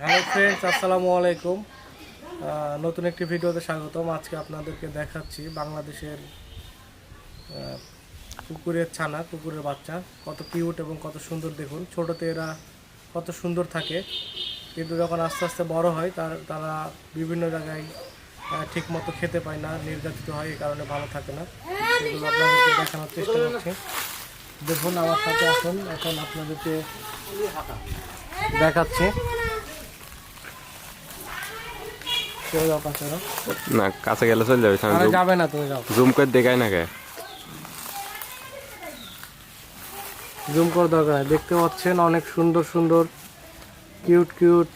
Hello friends আসসালামু আলাইকুম। নতুন একটি ভিডিওতে স্বাগতম। আজকে আপনাদেরকে দেখাচ্ছি বাংলাদেশের কুকুরের ছানা, কুকুরের বাচ্চা। কত কিউট এবং কত সুন্দর দেখুন। ছোটোতে এরা কত সুন্দর থাকে। কিন্তু যখন আস্তে আস্তে বড় হয়, তার, তারা বিভিন্ন জায়গায় ঠিক মতো খেতে পায় না, নির্যাতিত হয়, এই কারণে ভালো থাকে না। আপনাদেরকে দেখানোর চেষ্টা করছি। দেখুন, আমার সাথে আসুন। এখন আপনাদেরকে দেখাচ্ছি। যাও কাছে। না কাছে গেলে চলে যাবে যাবে না তুমি যাও। জুম করে দেখাই না কে? জুম করে দরকার দেখতে পাচ্ছেন অনেক সুন্দর সুন্দর কিউট কিউট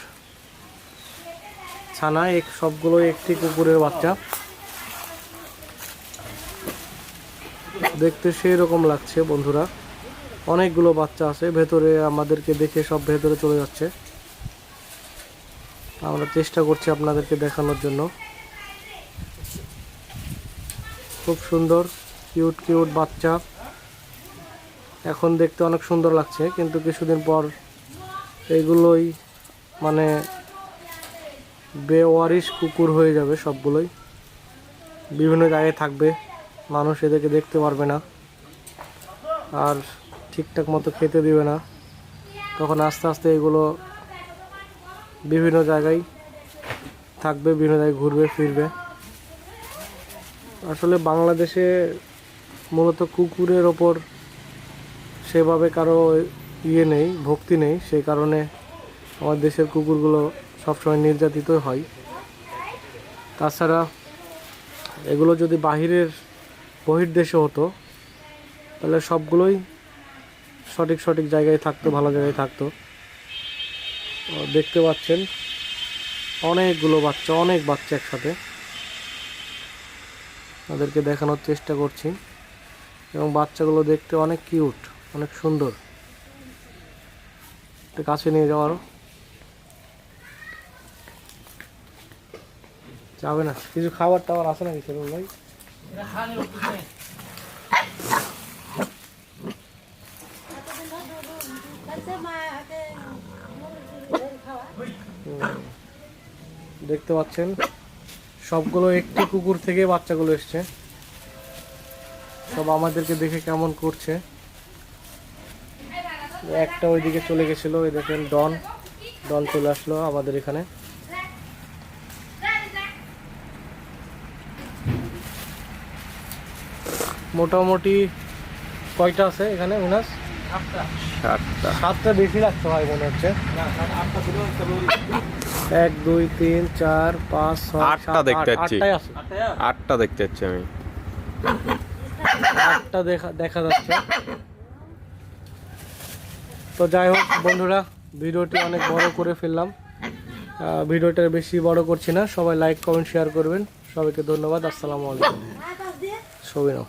ছানা এক সবগুলো একটি কুকুরের বাচ্চা। দেখতে সেই রকম লাগছে বন্ধুরা। অনেকগুলো বাচ্চা আছে ভেতরে আমাদেরকে দেখে সব ভেতরে চলে যাচ্ছে। আমরা চেষ্টা করছি আপনাদেরকে দেখানোর জন্য। খুব সুন্দর কিউট কিউট বাচ্চা। এখন দেখতে অনেক সুন্দর লাগছে, কিন্তু কিছুদিন পর এগুলোই মানে বেওয়ারিশ কুকুর হয়ে যাবে সবগুলোই। বিভিন্ন জায়গায় থাকবে, মানুষ এদেরকে দেখতে পারবে না। আর ঠিকঠাক মতো খেতে দিবে না। তখন আস্তে আস্তে এগুলো বিভিন্ন জায়গায় থাকবে, বিভিন্ন জায়গায় ঘুরবে, ফিরবে। আসলে বাংলাদেশে মূলত কুকুরের ওপর সেভাবে কারও ইয়ে নেই, ভক্তি নেই। সেই কারণে আমার দেশের কুকুরগুলো সবসময় নির্যাতিত হয়। তাছাড়া এগুলো যদি বাহিরের বহির্দেশে হতো, তাহলে সবগুলোই সঠিক সঠিক জায়গায় থাকতো, ভালো জায়গায় থাকতো। দেখতে পাচ্ছেন। অনেকগুলো বাচ্চা, অনেক বাচ্চা একসাথে। তাদেরকে দেখানোর চেষ্টা করছি। এবং বাচ্চাগুলো দেখতে অনেক কিউট, অনেক সুন্দর। কাছে নিয়ে যাও আরও যাবে না। কিছু খাবার টাবার আছে নাকি সেরকম ভাই? দেখতে পাচ্ছেন, সবগুলো একটি কুকুর থেকে বাচ্চাগুলো এসছে। সব আমাদেরকে দেখে কেমন করছে। একটা ওইদিকে চলে গেছিল ওই দেখেন ডন। ডন চলে আসলো আমাদের এখানে। মোটামুটি কয়টা আছে এখানে, উনাস? সাতটা। সাতটা। বেশি লাগছে ভাই মনে হচ্ছে। এক দুই তিন চার পাঁচ ছয় আটটা দেখতে। পাচ্ছি। আটটা দেখতে পাচ্ছি আমি। আটটা দেখা দেখা যাচ্ছে। তো যাই হোক বন্ধুরা ভিডিওটি অনেক বড় করে ফেললাম। ভিডিওটা বেশি বড় করছি না। সবাই লাইক কমেন্ট শেয়ার করবেন। সবাইকে ধন্যবাদ। আসসালামু আলাইকুম। সবিনও